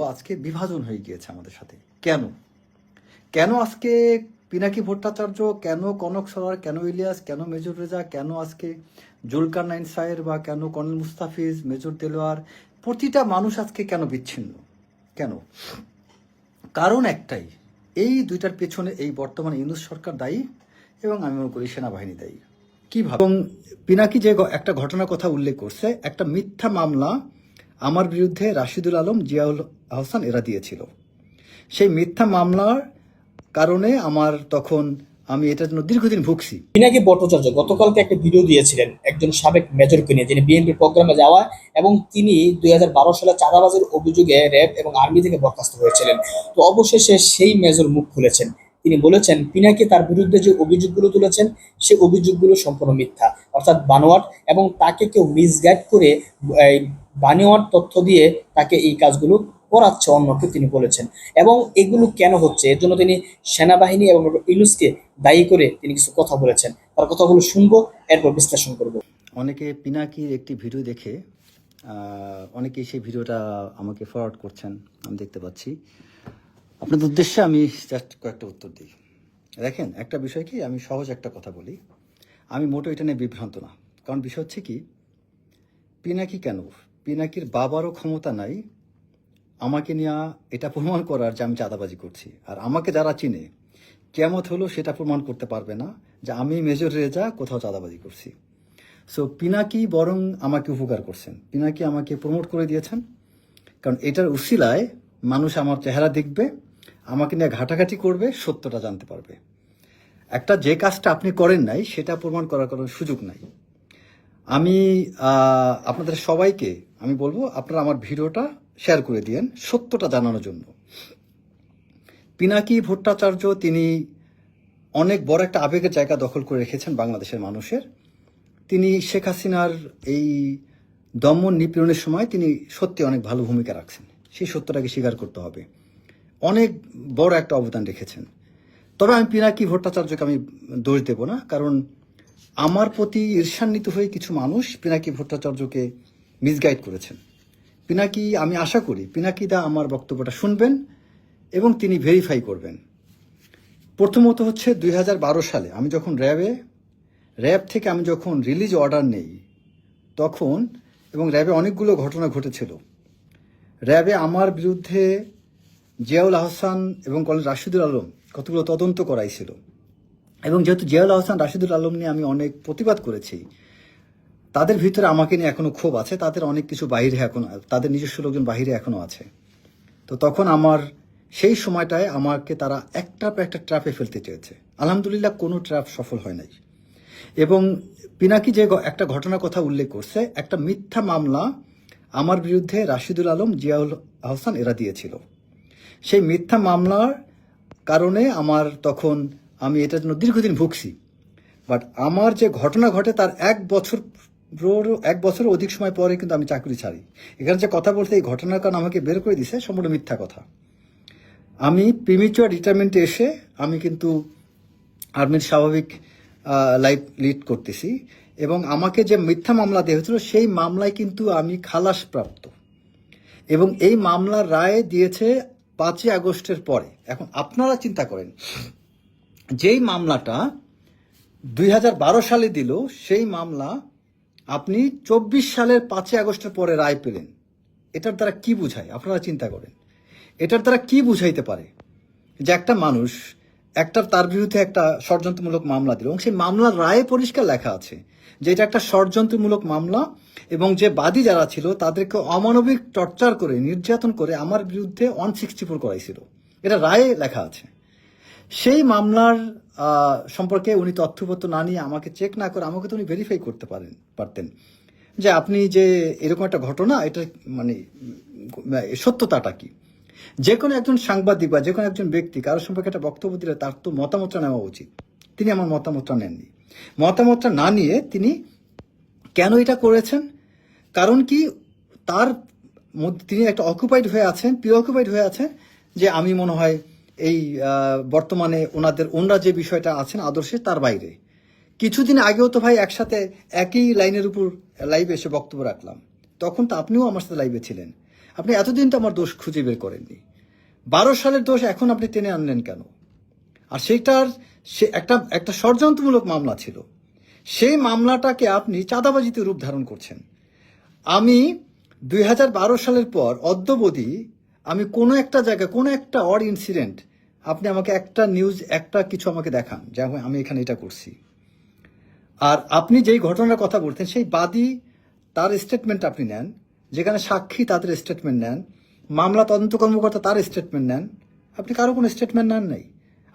আজকে বিভাজন হয়ে গিয়েছে আমাদের সাথে। কেন? কেন আজকে পিনাকি ভট্টাচার্য, কেন কনক সরার কেন ইলিয়াস, কেন মেজর রেজা, কেন আজকে জুলকার নাইন সাহের বা কেন কর্নেল মুস্তাফিজ, মেজর দেলোয়ার, প্রতিটা মানুষ আজকে কেন বিচ্ছিন্ন? কেন? কারণ একটাই, এই দুইটার পেছনে এই বর্তমান ইউনুস সরকার দায়ী এবং আমি মনে করি সেনাবাহিনী দায়ী। কীভাবে? এবং পিনাকি যে একটা ঘটনার কথা উল্লেখ করছে, একটা মিথ্যা মামলা আমার বিরুদ্ধে রাশিদুল আলম, জিয়াউল আহসান এরা দিয়েছিল। সেই মিথ্যা মামলার কারণে আমার তখন আমি এটার জন্য দীর্ঘদিন ভুগছি। পিনাকি ভট্টাচার্য গতকালকে একটা ভিডিও দিয়েছিলেন একজন সাবেক মেজরকে নিয়ে, যিনি বিএনপি প্রোগ্রামে যাওয়া এবং তিনি দু হাজার বারো সালে চাঁদাবাজের অভিযোগে র্যাব এবং আর্মি থেকে বরখাস্ত হয়েছিলেন। তো অবশেষে সেই মেজর মুখ খুলেছেন। তিনি বলেছেন, পিনাকি তার বিরুদ্ধে যে অভিযোগগুলো তুলেছেন, সে অভিযোগগুলো সম্পূর্ণ মিথ্যা। অর্থাৎ বানোয়াট এবং তাকে কেউ মিসগাইড করে বানোয়াট তথ্য দিয়ে তাকে এই কাজগুলো করাচ্ছে অন্যকে তিনি বলেছেন। এবং এগুলো কেন হচ্ছে? এর জন্য তিনি সেনাবাহিনী এবং ইলুসকে দায়ী করে তিনি কিছু কথা বলেছেন। তার কথাগুলো শুনব, এরপর বিশ্লেষণ করব। অনেকে পিনাকির একটি ভিডিও দেখে অনেকেই সেই ভিডিওটা আমাকে ফরওয়ার্ড করছেন, আমি দেখতে পাচ্ছি। আপনাদের উদ্দেশ্যে আমি জাস্ট কয়েকটা উত্তর দিই। দেখেন, একটা বিষয় কি, আমি সহজ একটা কথা বলি। আমি মোটো এটা নিয়ে বিভ্রান্ত না। কারণ বিষয় হচ্ছে কি, পিনাকি কেন? পিনাকির বাবারও ক্ষমতা নাই। আমাকে নিয়ে এটা প্রমাণ করার যে আমি চাঁদাবাজি করছি। আর আমাকে যারা চিনে, কেমত হলো সেটা প্রমাণ করতে পারবে না যে আমি মেজর রেজা কোথাও চাঁদাবাজি করছি। সো পিনাকি বরং আমাকে উপকার করছেন। পিনাকি আমাকে প্রমোট করে দিয়েছেন। কারণ এটার উশিলায় মানুষ আমার চেহারা দেখবে, আমাকে নিয়ে ঘাটাঘাটি করবে, সত্যটা জানতে পারবে। একটা যে কাজটা আপনি করেন নাই, সেটা প্রমাণ করার কোনো সুযোগ নাই। আমি আপনাদের সবাইকে আমি বলব, আপনারা আমার ভিডিওটা শেয়ার করে দিয়েন সত্যটা জানানোর জন্য। পিনাকি ভট্টাচার্য তিনি অনেক বড় একটা আবেগের জায়গা দখল করে রেখেছেন বাংলাদেশের মানুষের। তিনি শেখ হাসিনার এই দমন নিপীড়নের সময় তিনি সত্যি অনেক ভালো ভূমিকা রাখছেন। সেই সত্যটাকে স্বীকার করতে হবে। অনেক বড় একটা অবদান রেখেছেন। তবে আমি পিনাকি ভট্টাচার্যকে আমি দোষ দেব না, কারণ আমার প্রতি ঈর্ষান্বিত হয়ে কিছু মানুষ পিনাকি ভট্টাচার্যকে মিসগাইড করেছেন। পিনাকি, আমি আশা করি পিনাকি দা আমার বক্তব্যটা শুনবেন এবং তিনি ভেরিফাই করবেন। প্রথমত হচ্ছে দুই হাজার বারো সালে আমি যখন র্যাবে, র্যাব থেকে আমি যখন রিলিজ অর্ডার নেই, তখন এবং র্যাবে অনেকগুলো ঘটনা ঘটেছিল, র্যাবে আমার বিরুদ্ধে জিয়াউল আহসান এবং কলেজ রাশিদুল আলম কতগুলো তদন্ত করাইছিল। এবং যেহেতু জিয়াউল আহসান, রাশিদুল আলম নিয়ে আমি অনেক প্রতিবাদ করেছি, তাদের ভিতরে আমাকে নিয়ে এখনও ক্ষোভ আছে, তাদের অনেক কিছু বাইরে এখন, তাদের নিজস্ব লোকজন বাইরে এখনও আছে। তো তখন আমার, সেই সময়টায় আমাকে তারা একটা পর একটা ট্র্যাপে ফেলতে চেয়েছে। আলহামদুলিল্লাহ কোনো ট্র্যাপ সফল হয় নাই। এবং পিনাকি যে একটা ঘটনার কথা উল্লেখ করছে, একটা মিথ্যা মামলা আমার বিরুদ্ধে রাশিদুল আলম, জিয়াউল আহসান এরা দিয়েছিল। সেই মিথ্যা মামলার কারণে আমার তখন আমি এটার জন্য দীর্ঘদিন ভুগছি। বাট আমার যে ঘটনা ঘটে তার এক বছর এক বছরের অধিক সময় পরে কিন্তু আমি চাকরি ছাড়ি। এখানে যে কথা বলতে এই ঘটনার কারণ আমাকে বের করে দিছে সম্পূর্ণ মিথ্যা কথা। আমি প্রিমিচুয়ার রিটায়ারমেন্টে এসে আমি কিন্তু আর্মির স্বাভাবিক লাইফ লিড করতেছি এবং আমাকে যে মিথ্যা মামলা দেওয়া হয়েছিল সেই মামলায় কিন্তু আমি খালাস প্রাপ্ত। এবং এই মামলার রায় দিয়েছে পাঁচই আগস্টের পরে। এখন আপনারা চিন্তা করেন যেই মামলাটা দুই হাজার বারো সালে দিল, সেই মামলা আপনি চব্বিশ সালের পাঁচই আগস্টের পরে রায় পেলেন। এটার দ্বারা কি বুঝায়? আপনারা চিন্তা করেন। এটার দ্বারা কি বুঝাইতে পারে যে একটা মানুষ একটা তার বিরুদ্ধে একটা ষড়যন্ত্রমূলক মামলা দিল এবং সেই মামলার রায়ে পরিষ্কার লেখা আছে যে এটা একটা ষড়যন্ত্রমূলক মামলা এবং যে বাদী যারা ছিল তাদেরকে অমানবিক টর্চার করে, নির্যাতন করে আমার বিরুদ্ধে ওয়ান সিক্সটি ফোর করাইছিল। এটা রায়ে লেখা আছে। সেই মামলার সম্পর্কে উনি তথ্যপত্র না নিয়ে আমাকে চেক না করে আমাকে তো উনি ভেরিফাই করতে পারেন, পারতেন। যে আপনি যে এরকম একটা ঘটনা, এটা মানে সত্যতাটা কি? যে কোনো একজন সাংবাদিক বা যে কোনো একজন ব্যক্তি কারোর সম্পর্কে একটা বক্তব্য দিলে তার তো মতামতটা নেওয়া উচিত। তিনি আমার মতামতটা নেননি। মতামতটা না নিয়ে তিনি কেন এটা করেছেন? কারণ কি তার তিনি একটা অকুপাইড হয়ে আছেন প্রিঅকুপাইড হয়ে আছেন যে আমি মনে হয় এই বর্তমানে ওনাদের, ওনারা যে বিষয়টা আছেন আদর্শে তার বাইরে। কিছুদিন আগেও তো ভাই একসাথে একই লাইনের উপর লাইভে এসে বক্তব্য রাখলাম। তখন তো আপনিও আমার সাথে লাইভে ছিলেন। আপনি এতদিন তো আমার দোষ খুঁজে বের করেননি। বারো সালের দোষ এখন আপনি টেনে আনলেন কেন? আর সেইটার, সে একটা একটা ষড়যন্ত্রমূলক মামলা ছিল। সেই মামলাটাকে আপনি চাঁদাবাজিতে রূপ ধারণ করছেন। আমি দুই হাজার বারো সালের পর অদ্যবধি আমি কোনো একটা জায়গায়, কোনো একটা অড ইনসিডেন্ট আপনি আমাকে একটা নিউজ একটা কিছু আমাকে দেখান, যে আমি- আমি এখানে এটা করছি। আর আপনি যেই ঘটনার কথা বলতেন সেই বাদী তার স্টেটমেন্ট আপনি নেন, যেখানে সাক্ষী তাদের স্টেটমেন্ট নেন, মামলা তদন্ত কর্মকর্তা তার স্টেটমেন্ট নেন, আপনি কারও কোনো স্টেটমেন্ট নেন নাই।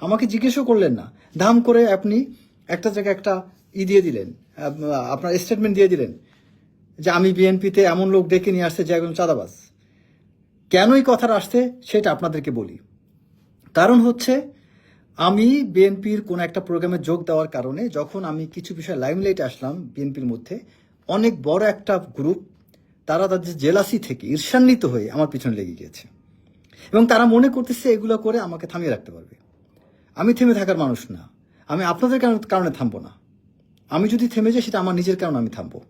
আমাকে জিজ্ঞেসও করলেন না। ধাম করে আপনি একটা জায়গায় একটা ই দিয়ে দিলেন আপনার স্টেটমেন্ট দিয়ে দিলেন, যে আমি বিএনপিতে এমন লোক ডেকে নিয়ে আসছে যে একজন চাঁদাবাজ। কেন এই কথাটা আসছে সেটা আপনাদেরকে বলি। কারণ হচ্ছে, আমি বিএনপির কোন একটা প্রোগ্রামে যোগ দেওয়ার কারণে যখন আমি কিছু বিষয় লাইমলাইটে আসলাম বিএনপির মধ্যে, অনেক বড় একটা গ্রুপ তারা তাদের জেলাসি থেকে ঈর্ষান্বিত হয়ে আমার পিছনে লেগে গিয়েছে। এবং তারা মনে করতেছে এগুলো করে আমাকে থামিয়ে রাখতে পারবে। আমি থেমে থাকার মানুষ না। আমি আপনাদের কারণে থামবো না। আমি যদি থেমে যাই, সেটা আমার নিজের কারণে আমি থামবো।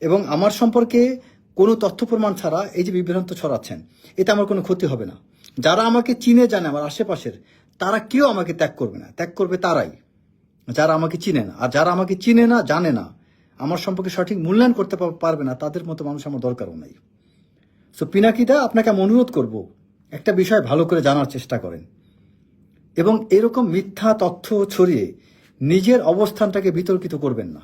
এবং আমার সম্পর্কে কোনো তথ্য প্রমাণ ছাড়া এই যে বিভ্রান্ত ছড়াচ্ছেন, এতে আমার কোনো ক্ষতি হবে না। যারা আমাকে চিনে জানে আমার আশেপাশের, তারা কেউ আমাকে ত্যাগ করবে না। ত্যাগ করবে তারাই। যারা আমাকে চিনে না। আর যারা আমাকে চিনে না, জানে না, আমার সম্পর্কে সঠিক মূল্যায়ন করতে পারবে না, তাদের মতো মানুষ আমার দরকারও নাই। সো পিনাকিদা, আপনাকে আমি অনুরোধ করব, একটা বিষয় ভালো করে জানার চেষ্টা করেন। এবং এরকম মিথ্যা তথ্য ছড়িয়ে নিজের অবস্থানটাকে বিতর্কিত করবেন না।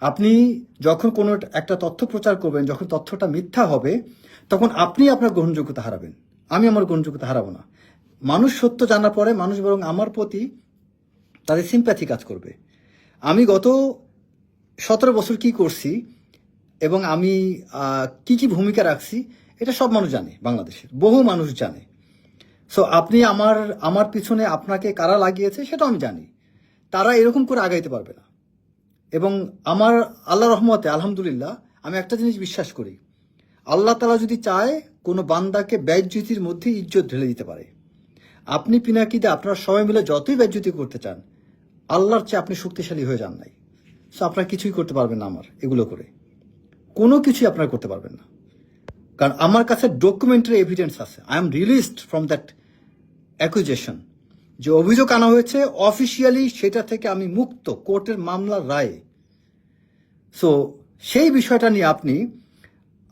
আপনি যখন কোনো একটা তথ্য প্রচার করবেন, যখন তথ্যটা মিথ্যা হবে, তখন আপনি আপনার গ্রহণযোগ্যতা হারাবেন। আমি আমার গ্রহণযোগ্যতা হারাবো না। মানুষ সত্য জানার পরে মানুষ বরং আমার প্রতি তাদের সিম্প্যাথি কাজ করবে। আমি গত সতেরো বছর কি করছি এবং আমি কি কি ভূমিকা রাখছি, এটা সব মানুষ জানে বাংলাদেশের। বহু মানুষ জানে। সো আপনি আমার আমার পিছনে আপনাকে কারা লাগিয়েছে সেটা আমি জানি। তারা এরকম করে আগাইতে পারবে না। এবং আমার আল্লাহ রহমতে, আলহামদুলিল্লাহ, আমি একটা জিনিস বিশ্বাস করি। আল্লাহ তালা যদি চায়, কোনো বান্দাকে ব্যয়জ্যোতির মধ্যে ইজ্জত ঢেলে দিতে পারে। আপনি পিনাকিতে আপনারা সবাই মিলে যতই ব্যয়জ্যোতি করতে চান, আল্লাহর চেয়ে আপনি শক্তিশালী হয়ে যান নাই। সো আপনারা কিছুই করতে পারবেন না আমার, এগুলো করে। কোনো কিছুই আপনারা করতে পারবেন না। কারণ আমার কাছে ডকুমেন্টারি এভিডেন্স আছে। I am released from that accusation যে অভিযোগ আনা হয়েছে অফিসিয়ালি সেটা থেকে আমি মুক্ত কোর্টের মামলার রায়ে। সো সেই বিষয়টা নিয়ে আপনি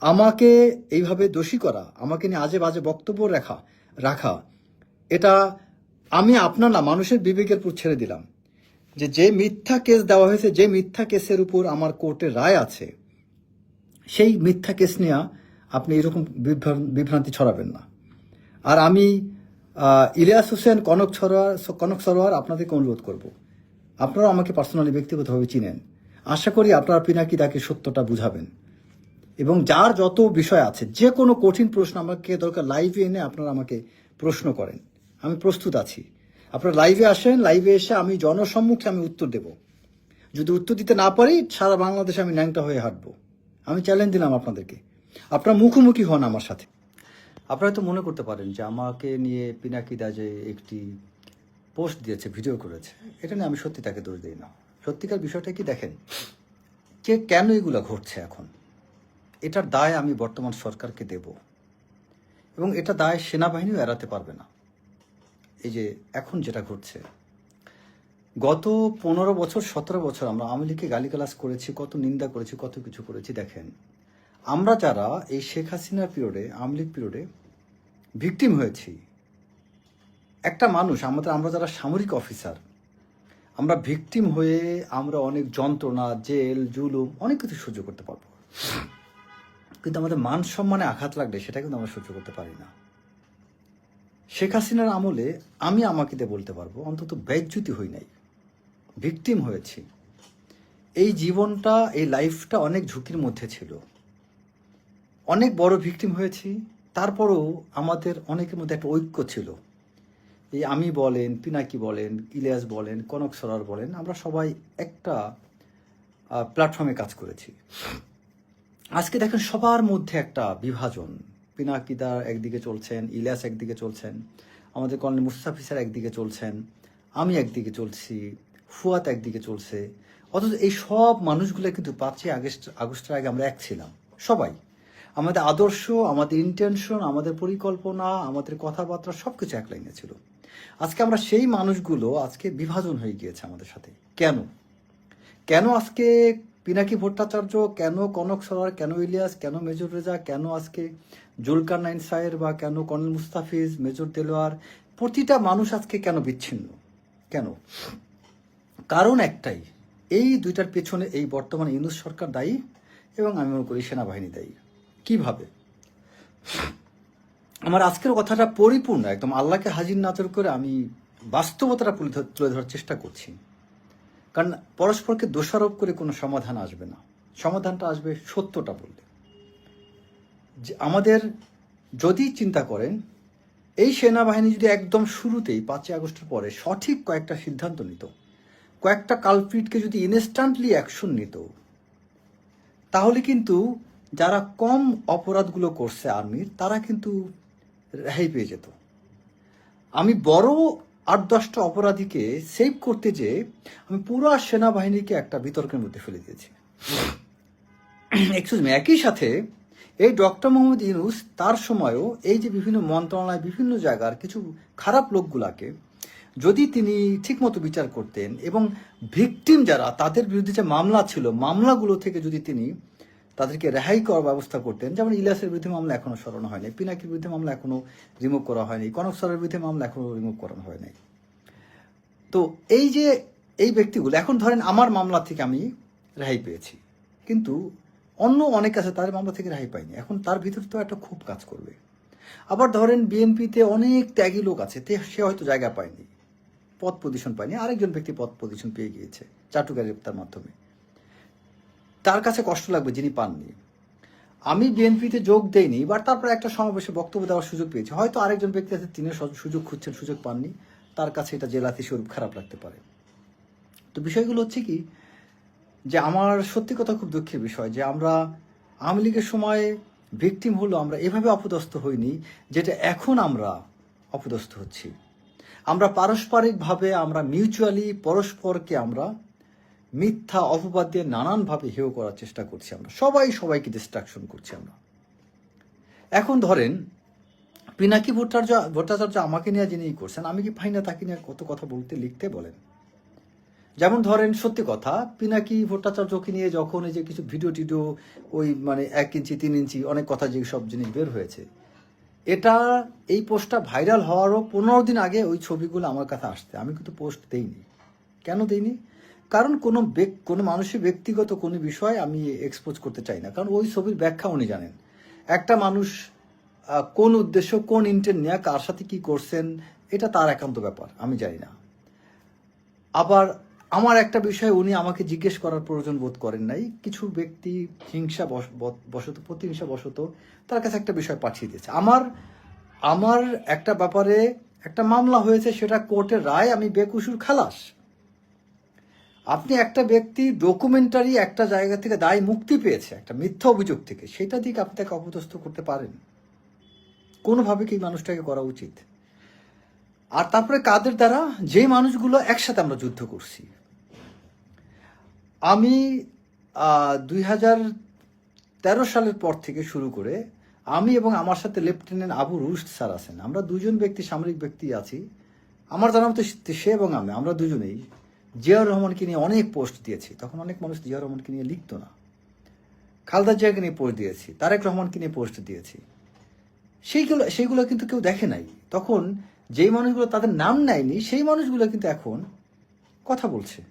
আমাকে এইভাবে দোষী করা, আমাকে নিয়ে আজে বাজে বক্তব্য রাখা রাখা, এটা আমি আপনার না, মানুষের বিবেকের উপর ছেড়ে দিলাম। যে যে মিথ্যা কেস দেওয়া হয়েছে, যে মিথ্যা কেসের উপর আমার কোর্টের রায় আছে, সেই মিথ্যা কেস নিয়ে আপনি এরকম বিভ্রান- বিভ্রান্তি ছড়াবেন না। আর আমি ইলিয়াস হোসেন কনক সরোয়ার কনক সরোয়ার, আপনাদেরকে অনুরোধ করব। আপনারা আমাকে পার্সোনালি ব্যক্তিগতভাবে চিনেন। আশা করি আপনারা পিনাকি তাকে সত্যটা বুঝাবেন। এবং যার যত বিষয় আছে, যে কোনো কঠিন প্রশ্ন আমাকে দরকার লাইভে এনে আপনারা আমাকে প্রশ্ন করেন। আমি প্রস্তুত আছি। আপনারা লাইভে আসেন লাইভে এসে আমি জনসম্মুখে আমি উত্তর দেব। যদি উত্তর দিতে না পারি, সারা বাংলাদেশে আমি ন্যাংটা হয়ে হাঁটবো। আমি চ্যালেঞ্জ দিলাম আপনাদেরকে। আপনারা মুখোমুখি হন আমার সাথে। আপনারা তো মনে করতে পারেন যে আমাকে নিয়ে পিনাকিদা যে একটি পোস্ট দিয়েছে, ভিডিও করেছে, এটা নিয়ে আমি সত্যি তাকে দোষ দিই না। সত্যিকার বিষয়টা কি দেখেন, কে কেন এগুলো ঘটছে এখন? এটার দায় আমি বর্তমান সরকারকে দেব। এবং এটা দায় সেনাবাহিনীও এড়াতে পারবে না। এই যে এখন যেটা ঘটছে, গত পনেরো বছর, সতেরো বছর আমরা আওয়ামী লীগকে গালিগালাজ করেছি, কত নিন্দা করেছি, কত কিছু করেছি, দেখেন আমরা যারা এই শেখ হাসিনার পিরিয়ডে আওয়ামী লীগ পিরিয়ডে ভিকটিম হয়েছি, একটা মানুষ, আমাদের, আমরা যারা সামরিক অফিসার আমরা ভিকটিম হয়ে আমরা অনেক যন্ত্রণা, জেল, জুলুম, অনেক কিছু সহ্য করতে পারব। কিন্তু আমাদের মান সম্মানে আঘাত লাগলে সেটা কিন্তু আমরা সহ্য করতে পারি না। শেখ হাসিনার আমলে আমি আমাকে দিয়ে বলতে পারব, অন্তত ব্যয়চ্যুতি হই নাই। ভিকটিম হয়েছি। এই জীবনটা, এই লাইফটা অনেক ঝুঁকির মধ্যে ছিল। অনেক বড় ভিকটিম হয়েছি, তারপরেও আমাদের অনেকের মধ্যে একটা ঐক্য ছিল। এই আমি বলেন, পিনাকি বলেন, ইলিয়াস বলেন, কনক সরার বলেন, আমরা সবাই একটা প্ল্যাটফর্মে কাজ করেছি। আজকে দেখেন সবার মধ্যে একটা বিভাজন। পিনাকিদার একদিকে চলছেন, ইলিয়াস একদিকে চলছেন, আমাদের কর্নেল মুস্তাফিসার একদিকে চলছেন, আমি একদিকে চলছি ফুয়াত একদিকে চলছে। অথচ এই সব মানুষগুলো কিন্তু পাঁচই আগস্ট, আগস্টের আগে আমরা এক ছিলাম, সবাই। আমাদের আদর্শ, আমাদের ইন্টেনশন আমাদের পরিকল্পনা, আমাদের কথাবার্তা সবকিছু এক লাইনে ছিল। আজকে আমরা সেই মানুষগুলো আজকে বিভাজন হয়ে গিয়েছে আমাদের সাথে। কেন? কেন আজকে পিনাকি ভট্টাচার্য, কেন কনক সরার কেন ইলিয়াস, কেন মেজর রেজা, কেন আজকে জুলকার নাইন সায়ের বা কেন কর্নেল মুস্তাফিজ, মেজর দেলোয়ার, প্রতিটা মানুষ আজকে কেন বিচ্ছিন্ন? কেন? কারণ একটাই, এই দুইটার পেছনে এই বর্তমান ইউনুস সরকার দায়ী এবং আমি মনে করি সেনাবাহিনী দায়ী। কীভাবে? আমার আজকের কথাটা পরিপূর্ণ, একদম আল্লাহকে হাজির নাজর করে আমি বাস্তবতাটা তুলে তুলে ধরার চেষ্টা করছি। কারণ পরস্পরকে দোষারোপ করে কোনো সমাধান আসবে না। সমাধানটা আসবে সত্যটা বললে যে আমাদের যদি চিন্তা করেন, এই সেনাবাহিনী যদি একদম শুরুতেই পাঁচই আগস্টের পরে সঠিক কয়েকটা সিদ্ধান্ত নিত, কয়েকটা কালপ্রিটকে যদি ইনস্ট্যান্টলি অ্যাকশন নিত, তাহলে কিন্তু যারা কম অপরাধগুলো করছে আর্মির তারা কিন্তু রেহাই পেয়ে যেত। আমি বড় আট দশটা অপরাধীকে সেভ করতে যে আমি পুরো সেনাবাহিনীকে একটা বিতর্কের মধ্যে ফেলে দিয়েছি। এক্সকিউজ মি একই সাথে এই ডক্টর মোহাম্মদ ইউনুস তার সময়ও এই যে বিভিন্ন মন্ত্রণালয়, বিভিন্ন জায়গার কিছু খারাপ লোকগুলাকে যদি তিনি ঠিকমতো বিচার করতেন এবং ভিকটিম যারা, তাদের বিরুদ্ধে যে মামলা ছিল, মামলাগুলো থেকে যদি তিনি তাদেরকে রেহাই করার ব্যবস্থা করতেন। যেমন ইলিয়াসের বিরুদ্ধে মামলা এখনও সরানো হয়নি, পিনাকির বিরুদ্ধে মামলা এখনও রিমুভ করা হয়নি কনক সরের বিরুদ্ধে মামলা এখনও রিমুভ করানো হয়নি। তো এই যে এই ব্যক্তিগুলো, এখন ধরেন আমার মামলা থেকে আমি রেহাই পেয়েছি, কিন্তু অন্য অনেক আছে তার মামলা থেকে রেহাই পাইনি। এখন তার ভিতরে তো একটা খুব কাজ করবে। আবার ধরেন বিএনপিতে অনেক ত্যাগী লোক আছে সে হয়তো জায়গা পায়নি, পদ পজিশন পায়নি, আরেকজন ব্যক্তি পদ পজিশন পেয়ে গিয়েছে চাটুকা গ্রেপ্তার মাধ্যমে। তার কাছে কষ্ট লাগবে যিনি পাননি। আমি বিএনপিতে যোগ দেইনি বা তারপরে একটা সমাবেশে বক্তব্য দেওয়ার সুযোগ পেয়েছি। হয়তো আরেকজন ব্যক্তি আছে তিনি সুযোগ খুঁজছেন, সুযোগ পাননি। তার কাছে এটা জেলাতি স্বরূপ খারাপ লাগতে পারে। তো বিষয়গুলো হচ্ছে কি, যে আমার সত্যি কথা খুব দুঃখের বিষয়, যে আমরা আওয়ামী লীগের সময় ভিকটিম হলো, আমরা এভাবে অপদস্থ হইনি, যেটা এখন আমরা অপদস্থ হচ্ছি। আমরা পারস্পরিকভাবে, আমরা মিউচুয়ালি পরস্পরকে আমরা মিথ্যা, অপবাদ দিয়ে নানানভাবে হেয় করার চেষ্টা করছি আমরা। সবাই সবাইকে ডিস্ট্রাকশন করছি আমরা। এখন ধরেন, পিনাকি ভট্টাচার্য ভট্টাচার্য আমাকে নিয়ে যিনি করছেন, আমি কি পাই না তাকে নিয়ে কত কথা বলতে, লিখতে বলেন? যেমন ধরেন, সত্যি কথা, পিনাকি ভট্টাচার্যকে নিয়ে যখন এই যে কিছু ভিডিও টিডিও, ওই মানে এক ইঞ্চি, তিন ইঞ্চি, অনেক কথা যে সব জিনিস বের হয়েছে, এটা এই পোস্টটা ভাইরাল হওয়ারও পনেরো দিন আগে ওই ছবিগুলো আমার কাছে আসতে আমি কিন্তু পোস্ট দেইনি। কেন দেইনি? কারণ কোনো কোনো মানুষের ব্যক্তিগত কোনো বিষয় আমি এক্সপোজ করতে চাই না। কারণ ওই ছবির ব্যাখ্যা উনি জানেন। একটা মানুষ কোন উদ্দেশ্য, কোন ইন্টেন্ট নিয়ে কার সাথে কি করছেন, এটা তার একান্ত ব্যাপার, আমি জানি না। আবার আমার একটা বিষয় উনি আমাকে জিজ্ঞেস করার প্রয়োজন বোধ করেন নাই। কিছু ব্যক্তি হিংসা বশ- বশত প্রতিহিংসা বশত তার কাছে একটা বিষয় পাঠিয়ে দিয়েছে। আমার আমার একটা ব্যাপারে একটা মামলা হয়েছে, সেটা কোর্টের রায়, আমি বেকুসুর খালাস। আপনি একটা ব্যক্তি ডকুমেন্টারি একটা জায়গা থেকে দায় মুক্তি পেয়েছে, একটা মিথ্যা অভিযোগ থেকে, সেটা দিকে আপনি তাকে অপদস্থ করতে পারেন। কোনোভাবে কি মানুষটাকে করা উচিত? আর তারপরে কাদের দ্বারা? যে মানুষগুলো একসাথে আমরা যুদ্ধ করছি। আমি দুই হাজার তেরো সালের পর থেকে শুরু করে আমি এবং আমার সাথে লেফটেন্যান্ট আবু রুশদ স্যার আছেন। আমরা দুজন ব্যক্তি, সামরিক ব্যক্তি আছি। আমার জানা মতো সে এবং আমি, আমরা দুজনেই। জিয়াউর রহমানকে নিয়ে অনেক পোস্ট দিয়েছি। তখন অনেক মানুষ জিয়াউর রহমানকে নিয়ে লিখতো না। খালদা জিয়াকে নিয়ে পোস্ট দিয়েছি, তারেক রহমানকে নিয়ে পোস্ট দিয়েছি। সেইগুলো সেইগুলো কিন্তু কেউ দেখে নাই। তখন যেই মানুষগুলো তাদের নাম নেয়নি, সেই মানুষগুলো কিন্তু এখন কথা বলছে।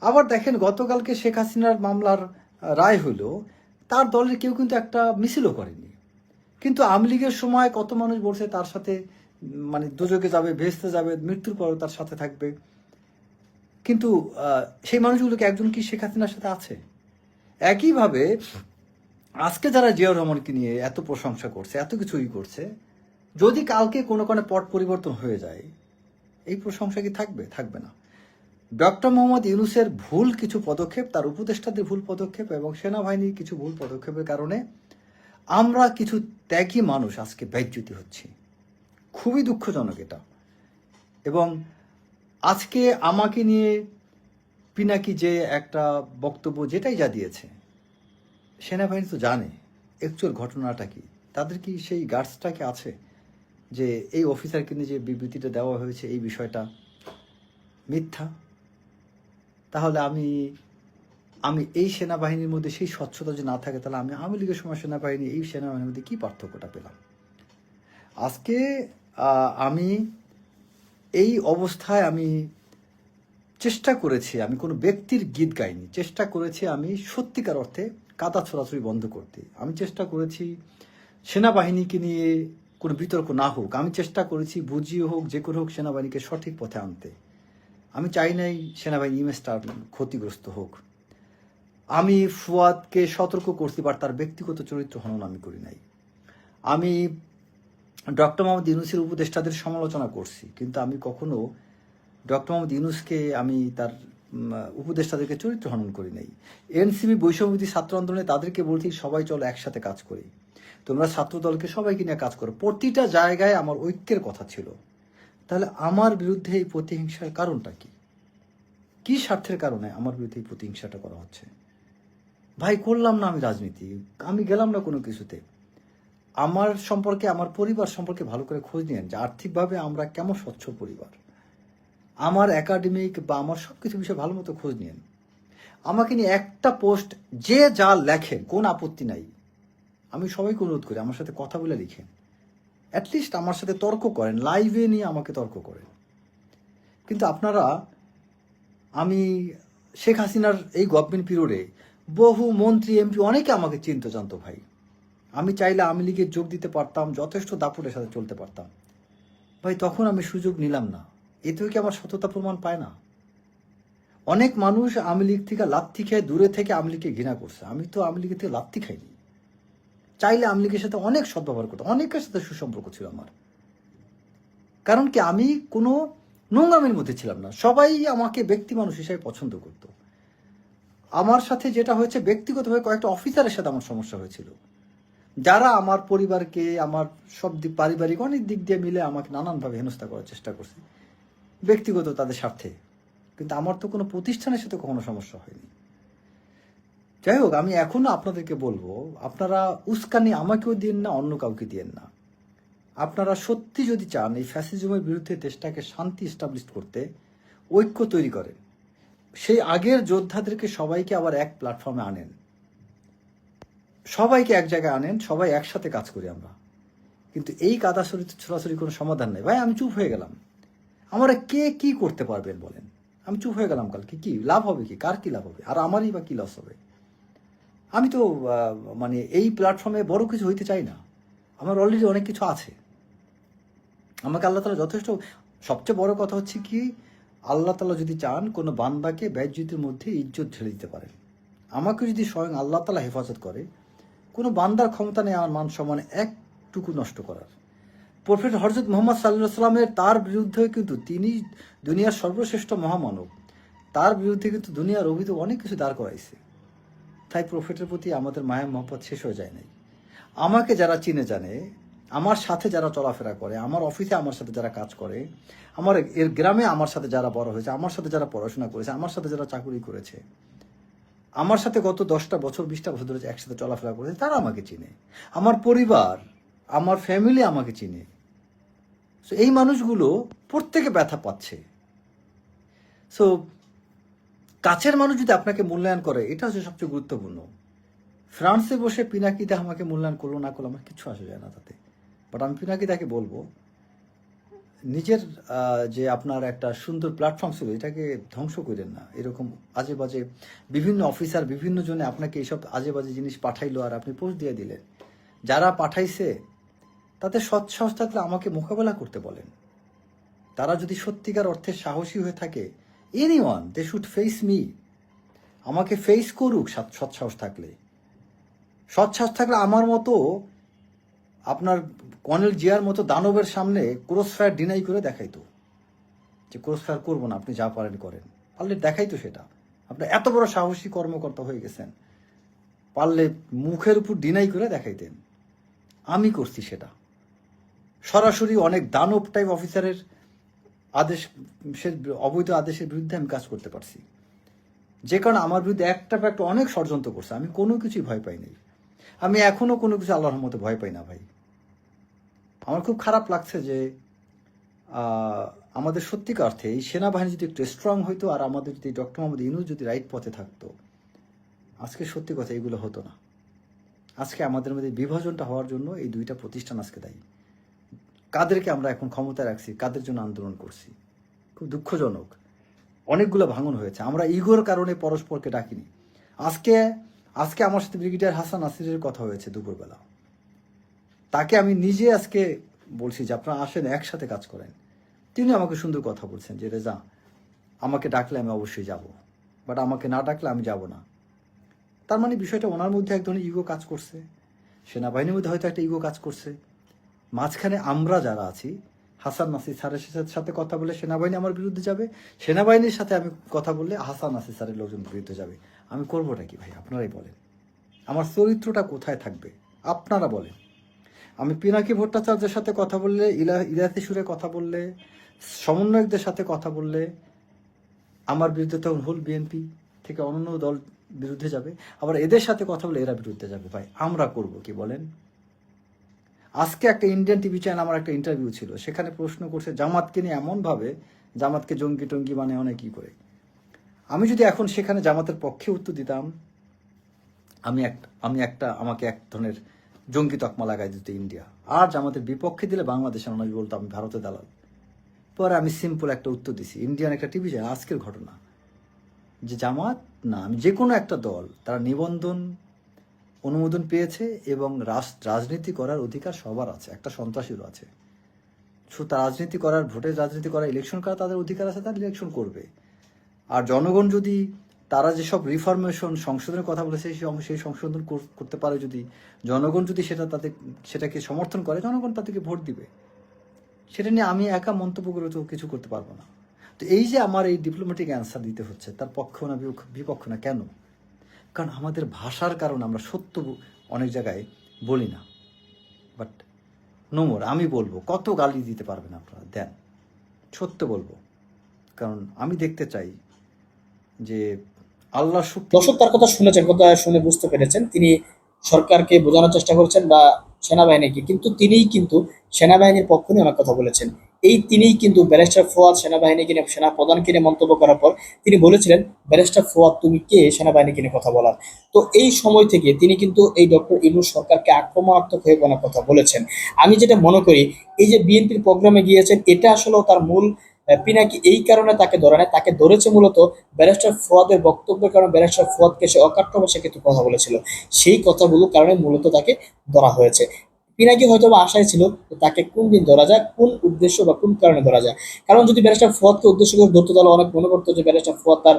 আবার দেখেন, গতকালকে শেখ হাসিনার মামলার রায় হলো, তার দলের কেউ কিন্তু একটা মিছিলও করেনি। কিন্তু আওয়ামী লীগের সময় কত মানুষ বলছে তার সাথে মানে দুযোগে যাবে, ভেস্তে যাবে, মৃত্যুর পরও তার সাথে থাকবে। কিন্তু সেই মানুষগুলোকে একজন কি শেখ হাসিনার সাথে আছে? একইভাবে, আজকে যারা জিয়াউর রহমানকে নিয়ে এত প্রশংসা করছে, এত কিছুই করছে, যদি কালকে কোনো কোনো পট পরিবর্তন হয়ে যায়, এই প্রশংসা কি থাকবে? থাকবে না। ডক্টর মোহাম্মদ ইউনুসের ভুল কিছু পদক্ষেপ, তার উপদেষ্টাদের ভুল পদক্ষেপ এবং সেনাবাহিনীর কিছু ভুল পদক্ষেপের কারণে আমরা কিছু ত্যাগী মানুষ আজকে ব্যয়চ্যুতি হচ্ছি। খুবই দুঃখজনক এটা। এবং আজকে আমাকে নিয়ে পিনাকি যে একটা বক্তব্য যেটাই যা দিয়েছে, সেনাবাহিনী তো জানে অ্যাকচুয়াল ঘটনাটা কি? তাদের কি সেই গার্ডসটা কি আছে যে এই অফিসারকে নিয়ে যে বিবৃতিটা দেওয়া হয়েছে এই বিষয়টা মিথ্যা? তাহলে আমি আমি এই সেনাবাহিনীর মধ্যে সেই স্বচ্ছতা যদি না থাকে, তাহলে আমি আওয়ামী লীগের সময় সেনাবাহিনী, এই সেনাবাহিনীর মধ্যে কী পার্থক্যটা পেলাম? আজকে আমি এই অবস্থায় আমি চেষ্টা করেছি, আমি কোনো ব্যক্তির গীত গাইনি। চেষ্টা করেছি আমি সত্যিকার অর্থে কাদা ছড়াছড়ি বন্ধ করতে। আমি চেষ্টা করেছি সেনাবাহিনীকে নিয়ে কোনো বিতর্ক না হোক। আমি চেষ্টা করেছি বুঝিয়ে হোক, যে কোনো হোক সেনাবাহিনীকে সঠিক পথে আনতে। আমি চাই নাই সেনাবাহিনী ইমেজটা ক্ষতিগ্রস্ত হোক। আমি ফুয়াদকে সতর্ক করতে পার, তার ব্যক্তিগত চরিত্র হনন আমি করি নাই। আমি ডক্টর মোহাম্মদ ইউনুসের উপদেষ্টাদের সমালোচনা করছি, কিন্তু আমি কখনো ডক্টর মোহাম্মদ ইউনুসকে আমি তার উপদেষ্টাদেরকে চরিত্র হনন করি নাই। এনসিবি বৈষম্যবিধি ছাত্র আন্দোলনে তাদেরকে বলছি, সবাই চলো একসাথে কাজ করি। তোমরা ছাত্র দলকে সবাইকে নিয়ে কাজ করো। প্রতিটা জায়গায় আমার ঐক্যের কথা ছিল। তাহলে আমার বিরুদ্ধে এই প্রতিহিংসার কারণটা কি? কি স্বার্থের কারণে আমার বিরুদ্ধে এই প্রতিহিংসাটা করা হচ্ছে? ভাই, করলাম না আমি রাজনীতি। আমি গেলাম না কোনো কিছুতে। আমার সম্পর্কে, আমার পরিবার সম্পর্কে ভালো করে খোঁজ নিয়েন যে আর্থিকভাবে আমরা কেমন স্বচ্ছ পরিবার। আমার একাডেমিক বা আমার সব কিছু বিষয়ে ভালো মতো খোঁজ নিয়েন। আমাকে নিয়ে একটা পোস্ট যে যা লেখেন, কোন আপত্তি নাই। আমি সবাইকে অনুরোধ করি আমার সাথে কথা বলে লিখেন। অ্যাটলিস্ট আমার সাথে তর্ক করেন লাইভে নিয়ে আমাকে তর্ক করেন। কিন্তু আপনারা, আমি শেখ হাসিনার এই গভর্নমেন্ট পিরিয়ডে বহু মন্ত্রী, এমপি অনেকে আমাকে চিনতে, জানতো ভাই। আমি চাইলে আমি লীগে যোগ দিতে পারতাম, যথেষ্ট দাপুরের সাথে চলতে পারতাম। ভাই, তখন আমি সুযোগ নিলাম না। এতেও কি আমার সততা প্রমাণ পায় না? অনেক মানুষ আওয়ামী লীগ থেকে লাত্তি খেয়ে দূরে থেকে আওয়ামী লীগকে ঘৃণা করছে। আমি তো আওয়ামী লীগের থেকে লাত্তি খাইনি। চাইলে আওয়ামী লীগের সাথে অনেক সদ্ব্যবহার করতাম, অনেকের সাথে সুসম্পর্ক ছিল আমার। কারণ কি, আমি কোনো নোংরামের মধ্যে ছিলাম না। সবাই আমাকে ব্যক্তি মানুষ হিসেবে পছন্দ করতো। আমার সাথে যেটা হয়েছে, ব্যক্তিগতভাবে কয়েকটা অফিসারের সাথে আমার সমস্যা হয়েছিল। যারা আমার পরিবারকে, আমার সব দিক, পারিবারিক অনেক দিক দিয়ে মিলে আমাকে নানানভাবে হেনস্থা করার চেষ্টা করছে। ব্যক্তিগত তাদের স্বার্থে। কিন্তু আমার তো কোনো প্রতিষ্ঠানের সাথে কখনো সমস্যা হয়নি। যাই হোক, আমি এখনও আপনাদেরকে বলব, আপনারা উস্কানি আমাকেও দিন না, অন্য কাউকে দিয়েন না। আপনারা সত্যি যদি চান এই ফ্যাসিজমের বিরুদ্ধে দেশটাকে শান্তি এস্টাবলিশ করতে, ঐক্য তৈরি করেন। সেই আগের যোদ্ধাদেরকে সবাইকে আবার এক প্ল্যাটফর্মে আনেন। সবাইকে এক জায়গায় আনেন, সবাই একসাথে কাজ করি আমরা। কিন্তু এই কাদা ছড়াছড়ি কোনো সমাধান নেই। ভাই, আমি চুপ হয়ে গেলাম। আমরা কে কি করতে পারবেন বলেন? আমি চুপ হয়ে গেলাম কালকে। কি লাভ হবে কি? কার কি লাভ হবে? আর আমারই বা কি লস হবে? আমি তো মানে এই প্ল্যাটফর্মে বড় কিছু হইতে চাই না। আমার অলরেডি অনেক কিছু আছে। আমাকে আল্লাহ তালা যথেষ্ট, সবচেয়ে বড় কথা হচ্ছে কি, আল্লাহ তালা যদি চান, কোনো বান্দাকে ব্যয়জিতের মধ্যে ইজ্জত ঢেলে দিতে পারেন। আমাকে যদি স্বয়ং আল্লাহ তালা হেফাজত করে কোনো বান্দার ক্ষমতা নেই আমার মান সম্মান একটুকু নষ্ট করার। প্রফেট হরজত মোহাম্মদ সাল্লাহ সাল্লামের তার বিরুদ্ধে কিন্তু তিনি দুনিয়ার সর্বশ্রেষ্ঠ মহামানব। তার বিরুদ্ধে কিন্তু দুনিয়ার অভিযোগ অনেক কিছু দাঁড় করাইছে। তাই প্রফেটের প্রতি আমাদের মায়া মহব্বত শেষ হয়ে যায় নাই। আমাকে যারা চিনে জানে, আমার সাথে যারা চলাফেরা করে, আমার অফিসে আমার সাথে যারা কাজ করে, আমার এর গ্রামে আমার সাথে যারা বড় হয়েছে, আমার সাথে যারা পড়াশোনা করেছে, আমার সাথে যারা চাকুরি করেছে আমার সাথে গত দশটা বছর, বিশটা বছর ধরে একসাথে চলাফেরা করেছে, তারা আমাকে চিনে। আমার পরিবার, আমার ফ্যামিলি আমাকে চিনে। সো এই মানুষগুলো প্রত্যেকে ব্যথা পাচ্ছে। সো কাছের মানুষ যদি আপনাকে মূল্যায়ন করে, এটা হচ্ছে সবচেয়ে গুরুত্বপূর্ণ। ফ্রান্সে বসে পিনাকিদা আমাকে মূল্যায়ন করল, না করল, আমার কিছু আসে যায় না তাতে। বাট আমি পিনাকিদাকে বলব নিজের যে আপনার একটা সুন্দর প্ল্যাটফর্ম ছিল, এটাকে ধ্বংস করেন না। এরকম আজে বাজে বিভিন্ন অফিসার বিভিন্ন জনে আপনাকে এইসব আজে বাজে জিনিস পাঠাইলো আর আপনি পোস্ট দিয়ে দিলেন। যারা পাঠাইছে, তাতে সৎ সাহস থাকলে আমাকে মোকাবেলা করতে বলেন। তারা যদি সত্যিকার অর্থে সাহসী হয়ে থাকে any one they should face me আমাকে ফেস করুক সৎ- সৎ সাহস থাকলে। সৎ সাহস থাকলে আমার মতো আপনার কর্নেল জিয়ার মতো দানবের সামনে ক্রস ফায়ার ডিনাই করে দেখাইতো। যে ক্রস ফায়ার করব না, আপনি যা পারেন করেন। পারলে দেখাইতো সেটা। আপনি এত বড় সাহসী কর্মকর্তা হয়ে গেছেন। পারলে মুখের উপর ডিনাই করে দেখাইতেন। আমি করছি সেটা। সরাসরি অনেক দানব টাইপ অফিসারের আদেশ, সে অবৈধ আদেশের বিরুদ্ধে আমি কাজ করতে পারছি। যে কারণে আমার বিরুদ্ধে একটা একটা অনেক ষড়যন্ত্র করছে। আমি কোনো কিছুই ভয় পাই নাই। আমি এখনও কোনো কিছু আল্লাহর মতো ভয় পাই না ভাই। আমার খুব খারাপ লাগছে যে আমাদের সত্যিকার অর্থে এই সেনাবাহিনী যদি একটু স্ট্রং হইতো আর আমাদের যদি ডক্টর মোহাম্মদ ইউনুস যদি রাইট পথে থাকতো, আজকে সত্যি কথা এগুলো হতো না। আজকে আমাদের মধ্যে বিভাজনটা হওয়ার জন্য এই দুইটা প্রতিষ্ঠান আজকে দায়ী। কাদেরকে আমরা এখন ক্ষমতায় রাখছি, কাদের জন্য আন্দোলন করছি? খুব দুঃখজনক। অনেকগুলো ভাঙন হয়েছে। আমরা ইগোর কারণে পরস্পরকে ডাকিনি। আজকে আজকে আমার সাথে ব্রিগেডিয়ার হাসান নাসিরের কথা হয়েছে দুপুরবেলা। তাকে আমি নিজে আজকে বলছি যে আপনারা আসেন, একসাথে কাজ করেন। তিনি আমাকে সুন্দর কথা বলছেন যে, রেজা, আমাকে ডাকলে আমি অবশ্যই যাব। বাট আমাকে না ডাকলে আমি যাব না। তার মানে বিষয়টা ওনার মধ্যে এক ধরনের ইগো কাজ করছে। সেনাবাহিনীর মধ্যে হয়তো একটা ইগো কাজ করছে। মাঝখানে আমরা যারা আছি, হাসান নাসির স্যারের সাথে- কথা বলে সেনাবাহিনী আমার বিরুদ্ধে যাবে। সেনাবাহিনীর সাথে আমি কথা বললে হাসান নাসির স্যারের লোকজন বিরুদ্ধে যাবে। আমি করবোটা কি ভাই? আপনারাই বলেন। আমার চরিত্রটা কোথায় থাকবে? আপনারা বলেন। আমি পিনাকি ভট্টাচার্যের সাথে কথা বললে, ইলা ইলাতি সুরে কথা বললে, সমন্বয়কদের সাথে কথা বললে, আমার বিরুদ্ধে তখন হোল বিএনপি থেকে অন্য দল বিরুদ্ধে যাবে। আবার এদের সাথে কথা বলে এরা বিরুদ্ধে যাবে। ভাই, আমরা করব কি বলেন? আজকে একটা ইন্ডিয়ান টিভি চ্যানেল আমার একটা ইন্টারভিউ ছিল। সেখানে প্রশ্ন করছে, জামাতকে নিয়ে এমনভাবে, জামাতকে জঙ্গি টঙ্গি মানে অনেক করে? আমি যদি এখন সেখানে জামাতের পক্ষে উত্তর দিতাম, আমি এক, আমি একটা, আমাকে এক ধরনের জঙ্গি তকমা লাগাই দিত ইন্ডিয়া। আর জামাতের বিপক্ষে দিলে বাংলাদেশের আমি বলতো আমি ভারতের দালাল। পরে আমি সিম্পল একটা উত্তর দিছি, ইন্ডিয়ান একটা টিভি চ্যানেল, আজকের ঘটনা। যে জামাত, না, আমি যে কোনো একটা দল, তারা নিবন্ধন, অনুমোদন পেয়েছে এবং রাজনীতি করার অধিকার সবার আছে, একটা সন্ত্রাসীরও আছে। শুধু রাজনীতি করার ভোটের রাজনীতি করার ইলেকশন করা তাদের অধিকার আছে, তারা ইলেকশন করবে। আর জনগণ যদি তারা যেসব রিফরমেশন সংশোধনের কথা বলেছে, সেই সংশোধন কর- করতে পারে যদি জনগণ যদি সেটা তাদের সেটাকে সমর্থন করে, জনগণ তাদেরকে ভোট দিবে। সেটা নিয়ে আমি একা মন্তব্য করে তো কিছু করতে পারব না। তো এই যে আমার এই ডিপ্লোম্যাটিক অ্যান্সার দিতে হচ্ছে, তার পক্ষ না বিপক্ষ না কেন? কারণ আমাদের ভাষার কারণে আমরা সত্য অনেক জায়গায় বলি না। বাট নোমর আমি বলব, কত গালি দিতে পারবেন আপনারা? দেন, সত্য বলব। কারণ আমি দেখতে চাই যে আল্লাহ দর্শক তার কথা শুনেছেন, কথা শুনে বুঝতে পেরেছেন। তিনি সরকারকে বোঝানোর চেষ্টা করছেন বা সেনাবাহিনীকে, কিন্তু তিনিই কিন্তু সেনাবাহিনীর পক্ষ নিয়ে অনেক কথা বলেছেন। এই তিনিই কিন্তু ব্যারিস্টার ফোয়াদ সেনাবাহিনীকে নিয়ে সেনা প্রধানকে নিয়ে মন্তব্য করার পর তিনি বলেছিলেন, ব্যারিস্টার ফোয়াদ, তুমি কে? সেনাবাহিনীকে নিয়ে কথা বলার। তো এই সময় থেকে তিনি কিন্তু এই ডক্টর ইনু সরকারকে আক্রমণাত্মক হয়ে অনেক কথা বলেছেন। আমি যেটা মনে করি, এই যে বিএনপির প্রোগ্রামে গিয়েছেন, এটা আসলেও তার মূল পিনাকি এই কারণে তাকে ধরে নেয়। তাকে ধরেছে মূলত ব্যারিস্টার ফুয়াদের বক্তব্যের কারণে ব্যারিস্টার ফুয়াদকে সে অকাট্য ভাষায় কিন্তু কথা বলেছিল। সেই কথাগুলোর কারণে মূলত তাকে ধরা হয়েছে। পিনাকি হয়তো বা আশায় ছিল তাকে কোন দিন ধরা যায় কোন উদ্দেশ্য বা কোন কারণে ধরা যায় কারণ যদি ব্যারিস্টার ফুয়াদকে উদ্দেশ্য করে ধরতে, তাহলে অনেক মনে করতো যে ব্যারিস্টার ফুয়াদ তার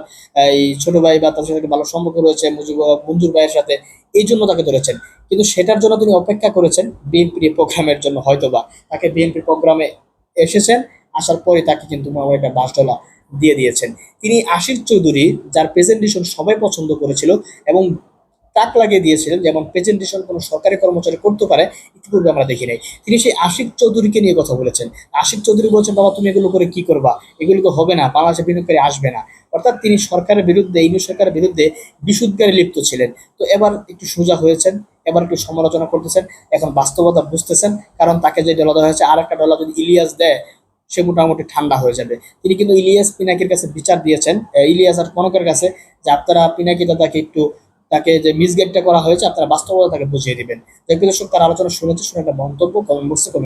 এই ছোট ভাই বা তার সাথে ভালো সম্পর্ক রয়েছে মুজিব মঞ্জুর ভাইয়ের সাথে। এই জন্য তাকে ধরেছেন। কিন্তু সেটার জন্য তিনি অপেক্ষা করেছেন বিএনপির প্রোগ্রামের জন্য হয়তোবা। তাকে বিএনপির প্রোগ্রামে এসেছেন। আসার পরে তাকে কিন্তু মোহাম্মদ একটা বাস ডলা দিয়ে দিয়েছেন। তিনি আশির চৌধুরী, যার প্রেজেন্টেশন সবাই পছন্দ করেছিল এবং তাক লাগিয়ে দিয়েছিলেন যেমন প্রেজেন্টেশন কোনো সরকারি কর্মচারী করতে পারে, ইতিপূর্বে আমরা দেখি নাই। তিনি সেই আশিক চৌধুরীকে নিয়ে কথা বলেছেন। আশিক চৌধুরী বলছেন, বাবা, তুমি এগুলো করে কি করবা? এগুলো তো হবে না, বাংলাদেশের বিনিয়োগকারী আসবে না। অর্থাৎ তিনি সরকারের বিরুদ্ধে ইউনিট সরকারের বিরুদ্ধে বিশুদ্ধারে লিপ্ত ছিলেন। তো এবার একটু সোজা হয়েছেন, এবার একটু সমালোচনা করতেছেন, এখন বাস্তবতা বুঝতেছেন, কারণ তাকে যে ডলা দেওয়া হয়েছে আর একটা ডলা যদি ইলিয়াস দেয় সে মোটামুটি ঠান্ডা হয়ে যাবে। তিনি কিন্তু ইলিয়াস পিনাকির কাছে বিচার দিয়েছেন। ইলিয়াস আর কনকের কাছে যে আপনারা পিনাকি দাদাকে একটু তাকে যে মিসগাইডটা করা হয়েছে, আপনারা বাস্তবতা তাকে বুঝিয়ে দিবেন। কিন্তু সব তার আলোচনা শুনেছে শুনে একটা মন্তব্য কমেন্ট বক্সে